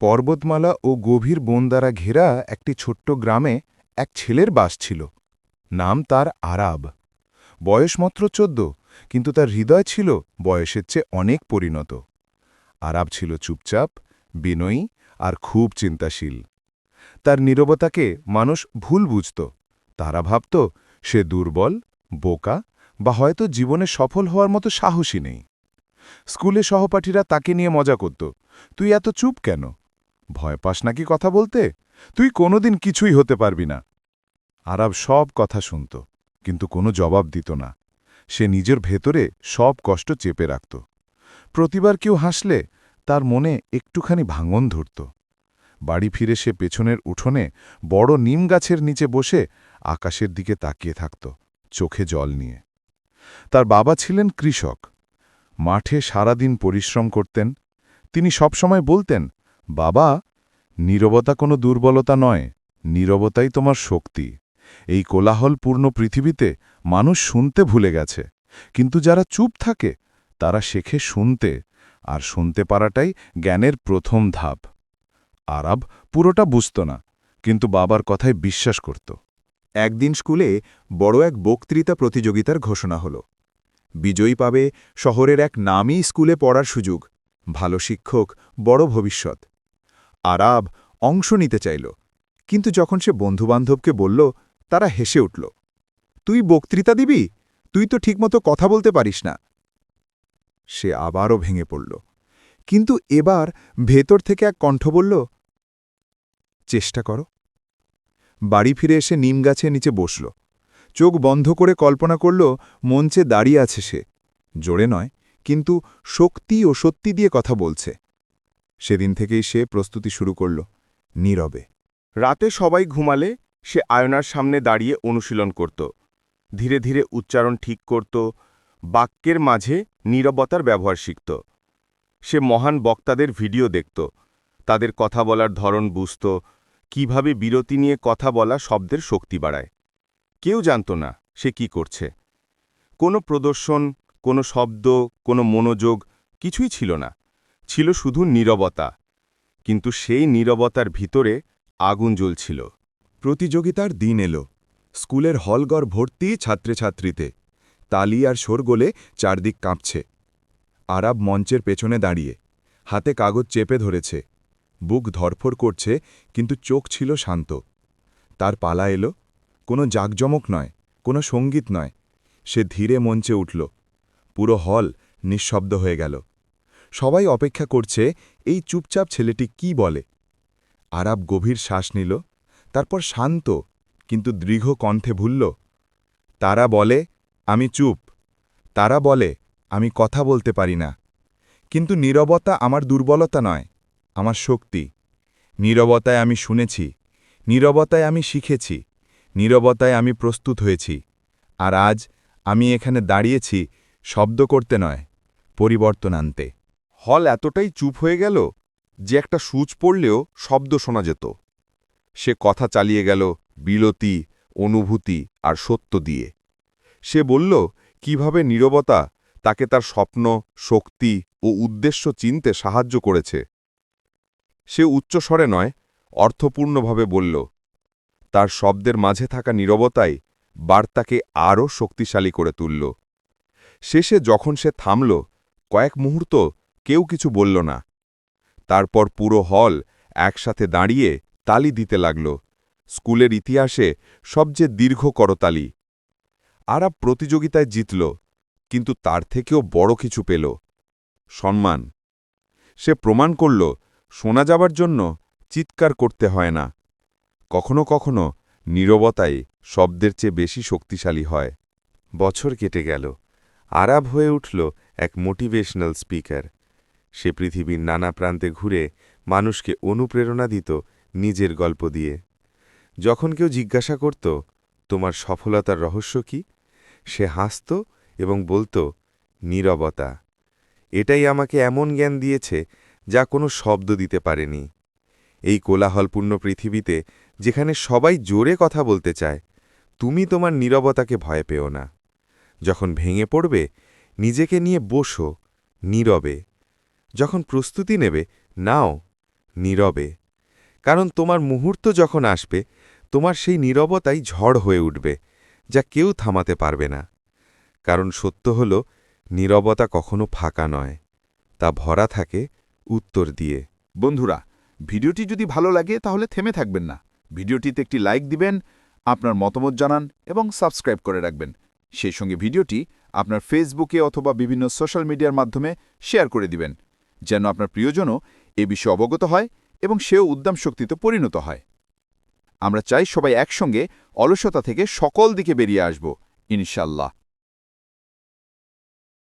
পর্বতমালা ও গভীর বন দ্বারা ঘেরা একটি ছোট্ট গ্রামে এক ছেলের বাস ছিল। নাম তার আরাব। বয়স মাত্র চোদ্দ, কিন্তু তার হৃদয় ছিল বয়সের চেয়ে অনেক পরিণত। আরাব ছিল চুপচাপ, বিনয়ী আর খুব চিন্তাশীল। তার নীরবতাকে মানুষ ভুল বুঝত। তারা ভাবত, সে দুর্বল, বোকা বা হয়তো জীবনে সফল হওয়ার মতো সাহসী নেই। স্কুলে সহপাঠীরা তাকে নিয়ে মজা করত, তুই এত চুপ কেন? ভয় পাস নাকি কথা বলতে? তুই কোনোদিন কিছুই হতে পারবি না। আরব সব কথা শুনত, কিন্তু কোনো জবাব দিত না। সে নিজের ভেতরে সব কষ্ট চেপে রাখত। প্রতিবার কেউ হাসলে তার মনে একটুখানি ভাঙন ধরত। বাড়ি ফিরে সে পেছনের উঠোনে বড় নিম গাছের নিচে বসে আকাশের দিকে তাকিয়ে থাকত, চোখে জল নিয়ে। তার বাবা ছিলেন কৃষক। মাঠে সারাদিন পরিশ্রম করতেন। তিনি সবসময় বলতেন বাবা, নীরবতা কোনো দুর্বলতা নয়, নীরবতাই তোমার শক্তি। এই কোলাহলপূর্ণ পৃথিবীতে মানুষ শুনতে ভুলে গেছে, কিন্তু যারা চুপ থাকে, তারা শেখে শুনতে, আর শুনতে পারাটাই জ্ঞানের প্রথম ধাপ। আরব পুরোটা বুঝত না, কিন্তু বাবার কথায় বিশ্বাস করত। একদিন স্কুলে বড় এক বক্তৃতা প্রতিযোগিতার ঘোষণা হল। বিজয়ী পাবে শহরের এক নামী স্কুলে পড়ার সুযোগ, ভালো শিক্ষক, বড় ভবিষ্যৎ। আরাব অংশ নিতে চাইল। কিন্তু যখন সে বন্ধুবান্ধবকে বলল, তারা হেসে উঠল, তুই বক্তৃতা দিবি? তুই তো ঠিকমতো কথা বলতে পারিস না। সে আবারও ভেঙে পড়ল। কিন্তু এবার ভেতর থেকে এক কণ্ঠ বলল, চেষ্টা করো। বাড়ি ফিরে এসে নিম গাছের নিচে বসল। চোখ বন্ধ করে কল্পনা করল, মঞ্চে দাঁড়িয়ে আছে সে। জোরে নয়, কিন্তু শক্তি ও সত্যি দিয়ে কথা বলছে। সেদিন থেকেই সে প্রস্তুতি শুরু করল, নীরবে। রাতে সবাই ঘুমালে, সে আয়নার সামনে দাঁড়িয়ে অনুশীলন করত। ধীরে ধীরে উচ্চারণ ঠিক করত, বাক্যের মাঝে নীরবতার ব্যবহার শিখত। সে মহান বক্তাদের ভিডিও দেখত, তাদের কথা বলার ধরন বুঝত, কীভাবে বিরতি নিয়ে কথা বলা শব্দের শক্তি বাড়ায়। কেউ জানত না সে কি করছে। কোনো প্রদর্শন, কোনো শব্দ, কোনো মনোযোগ কিছুই ছিল না। ছিল শুধু নীরবতা, কিন্তু সেই নীরবতার ভিতরে আগুন জ্বলছিল। প্রতিযোগিতার দিন এলো। স্কুলের হলঘর ভর্তি ছাত্রছাত্রীতে। তালি আর শোরগোলে চারদিক কাঁপছে। আরাব মঞ্চের পেছনে দাঁড়িয়ে। হাতে কাগজ চেপে ধরেছে। বুক ধরফর করছে, কিন্তু চোখ ছিল শান্ত। তার পালা এলো। কোনো জাকজমক নয়, কোনো সংগীত নয়। সে ধীরে মঞ্চে উঠল। পুরো হল নিঃশব্দ হয়ে গেল। সবাই অপেক্ষা করছে, এই চুপচাপ ছেলেটি কি বলে? আরাব গভীর শ্বাস নিল, তারপর শান্ত, কিন্তু দৃঢ় কণ্ঠে ভুলল তারা বলে, আমি চুপ। তারা বলে, আমি কথা বলতে পারি না। কিন্তু নীরবতা আমার দুর্বলতা নয়, আমার শক্তি। নীরবতায় আমি শুনেছি, নীরবতায় আমি শিখেছি, নীরবতায় আমি প্রস্তুত হয়েছি। আর আজ আমি এখানে দাঁড়িয়েছি, শব্দ করতে নয়, পরিবর্তন আনতে। হল এতটাই চুপ হয়ে গেল যে একটা সুচ পড়লেও শব্দ শোনা যেত। সে কথা চালিয়ে গেল বিলতি অনুভূতি আর সত্য দিয়ে। সে বলল, কীভাবে নীরবতা তাকে তার স্বপ্ন, শক্তি ও উদ্দেশ্য চিনতে সাহায্য করেছে? সে উচ্চস্বরে নয়, অর্থপূর্ণভাবে বলল, তার শব্দের মাঝে থাকা নীরবতাই বার্তাকে আরও শক্তিশালী করে তুলল। শেষে যখন সে থামল, কয়েক মুহূর্ত কেউ কিছু বলল না। তারপর পুরো হল একসাথে দাঁড়িয়ে তালি দিতে লাগল। স্কুলের ইতিহাসে সবচেয়ে দীর্ঘ করতালি। আরাব প্রতিযোগিতায় জিতল, কিন্তু তার থেকেও বড় কিছু পেল। সম্মান। সে প্রমাণ করল, শোনা যাবার জন্য চিৎকার করতে হয় না। কখনো কখনো নীরবতাই শব্দের চেয়ে বেশি শক্তিশালী হয়। বছর কেটে গেল। আরাব হয়ে উঠল এক মোটিভেশনাল স্পিকার সে পৃথিবীর নানা প্রান্তে ঘুরে মানুষকে অনুপ্রেরণা দিত নিজের গল্প দিয়ে। যখন কেউ জিজ্ঞাসা করত, তোমার সফলতার রহস্য কি? সে হাসত এবং বলতো, নীরবতা। এটাই আমাকে এমন জ্ঞান দিয়েছে যা কোনো শব্দ দিতে পারেনি। এই কোলাহলপূর্ণ পৃথিবীতে, যেখানে সবাই জোরে কথা বলতে চায়, তুমি তোমার নীরবতাকে ভয় পেও না। যখন ভেঙে পড়বে, নিজেকে নিয়ে বসো, নীরবে। যখন প্রস্তুতি নেবে, নাও, নীরবে। কারণ তোমার মুহূর্ত যখন আসবে, তোমার সেই নীরবতাই ঝড় হয়ে উঠবে, যা কেউ থামাতে পারবে না। কারণ সত্য হল, নীরবতা কখনো ফাঁকা নয়, তা ভরা থাকে উত্তর দিয়ে। বন্ধুরা, ভিডিওটি যদি ভালো লাগে, তাহলে থেমে থাকবেন না। ভিডিওটিতে একটি লাইক দিবেন, আপনার মতামত জানান এবং সাবস্ক্রাইব করে রাখবেন। সেই সঙ্গে ভিডিওটি আপনার ফেসবুকে অথবা বিভিন্ন সোশ্যাল মিডিয়ার মাধ্যমে শেয়ার করে দিবেন। যেন আপনার প্রিয়জনও এ বিষয়ে অবগত হয় এবং সেও উদ্যম শক্তিতে পরিণত হয়। আমরা চাই সবাই একসঙ্গে অলসতা থেকে সকল দিকে বেরিয়ে আসব ইনশাল্লাহ